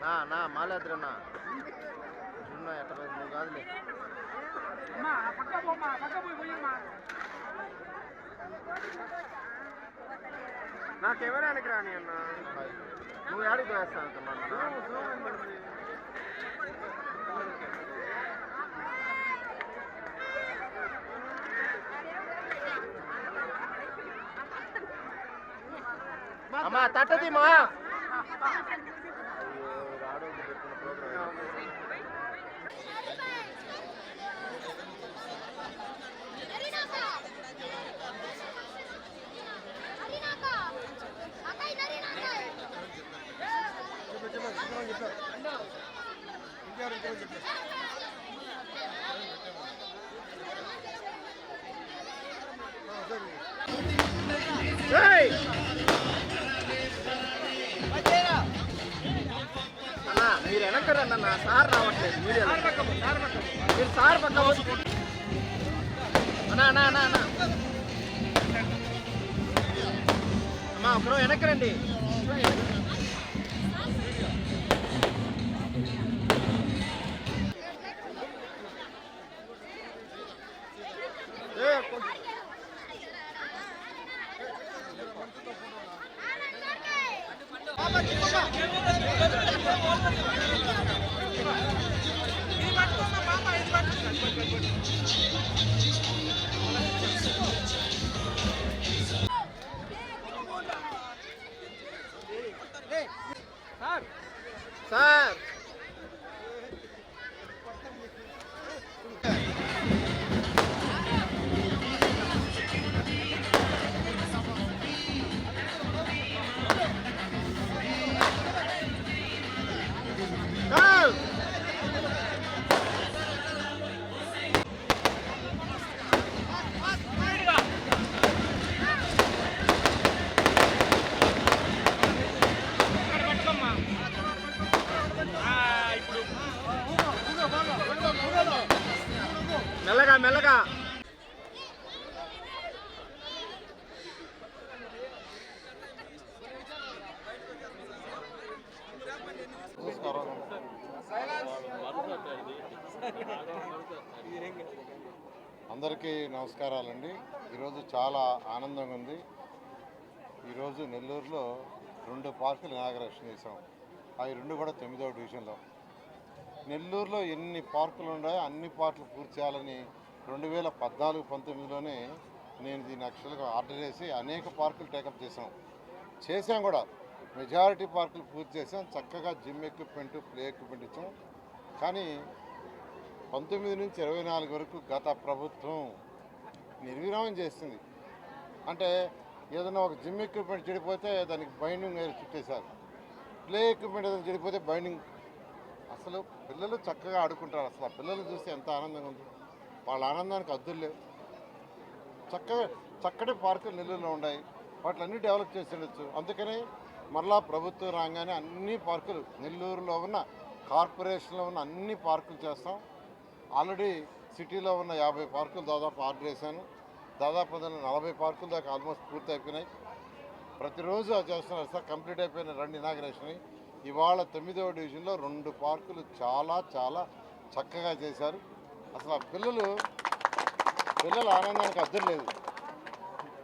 నా నా మాలేద్రన్నా చిన్న ఎట్ట నువ్వు కాదులే నాకెవరానికి రాని అన్న నువ్వు ఏడికి వేస్తాను అమ్మా తట్టది మా అన్నా మీరు వెనకరండి అన్న సార్ రావట్లేదు. మీడియా మీరు సార్ పక్క అన్నా అన్నా అన్నా అన్నా అమ్మా ఒకరు వెనకరండి ఏ, కొంచెం- సార్ మెల్లగా మెల్లగా. అందరికీ నమస్కారాలండి. ఈరోజు చాలా ఆనందంగా ఉంది. ఈరోజు నెల్లూరులో రెండు పార్కులు ఇనాగరేషన్ చేసాం అవి రెండు కూడా తొమ్మిదవ డివిజన్లో. నెల్లూరులో ఎన్ని పార్కులు ఉన్నాయో అన్ని పార్కులు పూర్తి చేయాలని రెండు వేల పద్నాలుగు పంతొమ్మిదిలోనే నేను దీన్ని యాక్చువల్గా ఆర్డర్ చేసి అనేక పార్కులు టేకప్ చేసాం చేసాం కూడా. మెజారిటీ పార్కులు పూర్తి చేసాం చక్కగా జిమ్ ఎక్విప్మెంట్ ప్లే ఎక్విప్మెంట్ ఇచ్చాం. కానీ పంతొమ్మిది నుంచి ఇరవై నాలుగు వరకు గత ప్రభుత్వం నిర్విరామం చేస్తుంది అంటే ఏదైనా ఒక జిమ్ ఎక్విప్మెంట్ చెడిపోతే దానికి బైండింగ్ వేరు చుట్టేశారు. ప్లే ఎక్విప్మెంట్ ఏదైనా చెడిపోతే బైండింగ్. అసలు పిల్లలు చక్కగా ఆడుకుంటారు. అసలు ఆ పిల్లలు చూస్తే ఎంత ఆనందంగా ఉంది. వాళ్ళ ఆనందానికి అద్దులు లేవు. చక్కగా చక్కటి పార్కులు నెల్లూరులో ఉన్నాయి. వాటిని డెవలప్ చేసి ఉండొచ్చు. అందుకనే మరలా ప్రభుత్వం రాగానే అన్ని పార్కులు నెల్లూరులో ఉన్న కార్పొరేషన్లో ఉన్న అన్ని పార్కులు చేస్తాం. ఆల్రెడీ సిటీలో ఉన్న యాభై పార్కులు దాదాపు ఆర్డర్ చేశాను. దాదాపు నలభై పార్కుల దాకా ఆల్మోస్ట్ పూర్తి అయిపోయినాయి. ప్రతిరోజు అది చేస్తున్నారు సార్ కంప్లీట్ అయిపోయిన రెండు ఇనాగ్రేషన్ ఇవాళ తొమ్మిదవ డివిజన్లో రెండు పార్కులు చాలా చాలా చక్కగా చేశారు. అసలు ఆ పిల్లలు పిల్లల ఆనందానికి అద్దరు లేదు.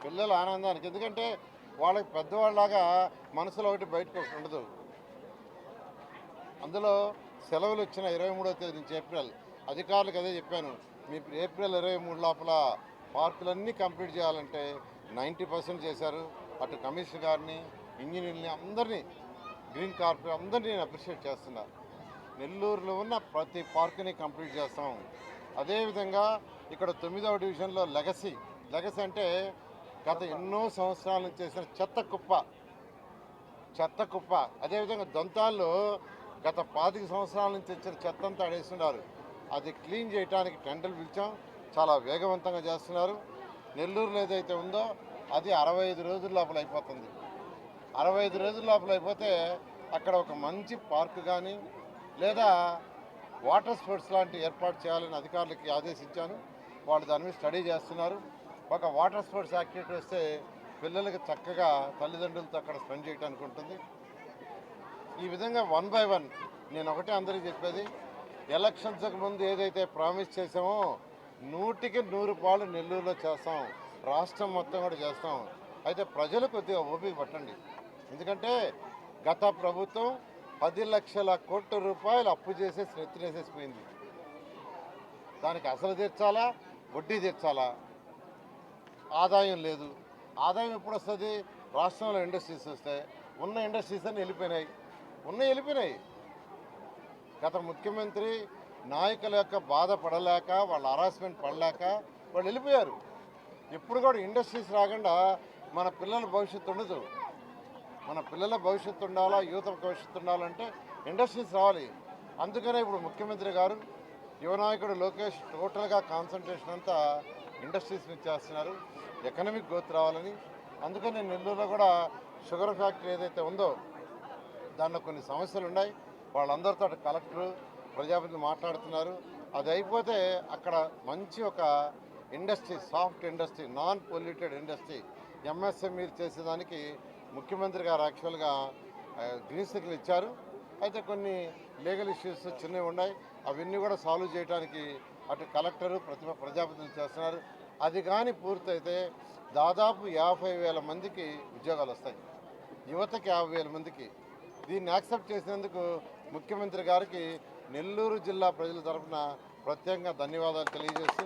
పిల్లల ఆనందానికి. ఎందుకంటే వాళ్ళకి పెద్దవాళ్ళలాగా మనసులో ఒకటి బయటకు ఒకటి ఉండదు. అందులో సెలవులు వచ్చిన ఇరవై మూడో తేదీ నుంచి ఏప్రిల్ అధికారులకు అదే చెప్పాను. మీ ఏప్రిల్ ఇరవై మూడు లోపల పార్కులన్నీ కంప్లీట్ చేయాలంటే నైంటీ పర్సెంట్ చేశారు. అటు కమిషనర్ గారిని ఇంజనీర్ని అందరినీ గ్రీన్ కార్పొరేట్ అందరినీ నేను అప్రిషియేట్ చేస్తున్నా. నెల్లూరులో ఉన్న ప్రతి పార్కుని కంప్లీట్ చేస్తాం. అదేవిధంగా ఇక్కడ తొమ్మిదవ డివిజన్లో లెగసీ. లెగసీ అంటే గత ఎన్నో సంవత్సరాల నుంచి చేసిన చెత్త కుప్ప. చెత్త కుప్ప. అదేవిధంగా దొంతాల్లో గత పాతిక సంవత్సరాల నుంచి ఇచ్చిన చెత్త అంతా అది క్లీన్ చేయడానికి టెండర్లు పిలిచాం. చాలా వేగవంతంగా చేస్తున్నారు. నెల్లూరులో ఏదైతే ఉందో అది అరవై ఐదు రోజుల లోపల అయిపోతుంది. అరవై ఐదు రోజుల లోపల అయిపోతే అక్కడ ఒక మంచి పార్క్ కానీ లేదా వాటర్ స్పోర్ట్స్ లాంటి ఏర్పాటు చేయాలని అధికారులకి ఆదేశించాను. వాళ్ళు దాని మీద స్టడీ చేస్తున్నారు. ఒక వాటర్ స్పోర్ట్స్ యాక్టివిటీ వస్తే పిల్లలకి చక్కగా తల్లిదండ్రులతో అక్కడ స్పెండ్ చేయడానికి ఉంటుంది. ఈ విధంగా వన్ బై వన్ నేను ఒకటే అందరికీ చెప్పేది. ఎలక్షన్స్కి ముందు ఏదైతే ప్రామిస్ చేసామో నూటికి నూరు పాలు నెల్లూరులో చేస్తాం. రాష్ట్రం మొత్తం కూడా చేస్తాం. అయితే ప్రజలు కొద్దిగా ఓపిక పట్టండి. ఎందుకంటే గత ప్రభుత్వం పది లక్షల కోట్ల రూపాయలు అప్పు చేసేసి నెత్తినేసేసిపోయింది దానికి అసలు తీర్చాలా? వడ్డీ తీర్చాలా? ఆదాయం లేదు. ఆదాయం ఎప్పుడు వస్తుంది రాష్ట్రంలో ఇండస్ట్రీస్ వస్తాయి ఉన్న ఇండస్ట్రీస్ అన్నీ వెళ్ళిపోయినాయి. ఉన్న వెళ్ళిపోయినాయి. గత ముఖ్యమంత్రి నాయకుల యొక్క బాధ పడలేక వాళ్ళ హరాస్మెంట్ పడలేక వాళ్ళు వెళ్ళిపోయారు. ఎప్పుడు కూడా ఇండస్ట్రీస్ రాకుండా మన పిల్లల భవిష్యత్తు ఉండదు. మన పిల్లల భవిష్యత్తు ఉండాలా యువత భవిష్యత్తు ఉండాలంటే ఇండస్ట్రీస్ రావాలి. అందుకనే ఇప్పుడు ముఖ్యమంత్రి గారు యువనాయకుడు లోకేష్ టోటల్గా కాన్సన్ట్రేషన్ అంతా ఇండస్ట్రీస్ మీద చేస్తున్నారు. ఎకనామిక్ గ్రోత్ రావాలని. అందుకని నెల్లూరులో కూడా షుగర్ ఫ్యాక్టరీ ఏదైతే ఉందో దానిలో కొన్ని సమస్యలు ఉన్నాయి. వాళ్ళందరితో కలెక్టరు ప్రజాప్రతినిధులు మాట్లాడుతున్నారు. అది అయిపోతే అక్కడ మంచి ఒక industry soft industry non polluted industry MSME చేసేదానికి ముఖ్యమంత్రి గారు యాక్చువల్గా గ్రీన్ సిగ్నల్ ఇచ్చారు. అయితే కొన్ని లీగల్ ఇష్యూస్ చిన్నవి ఉన్నాయి. అవన్నీ కూడా సాల్వ్ చేయడానికి అటు కలెక్టరు ప్రతిభ ప్రజాప్రతినిధులు చేస్తున్నారు. అది కానీ పూర్తయితే దాదాపు యాభై వేల మందికి ఉద్యోగాలు వస్తాయి. యువతకి యాభై వేల మందికి. దీన్ని యాక్సెప్ట్ చేసినందుకు ముఖ్యమంత్రి గారికి నెల్లూరు జిల్లా ప్రజల తరఫున ప్రత్యేకంగా ధన్యవాదాలు తెలియజేస్తూ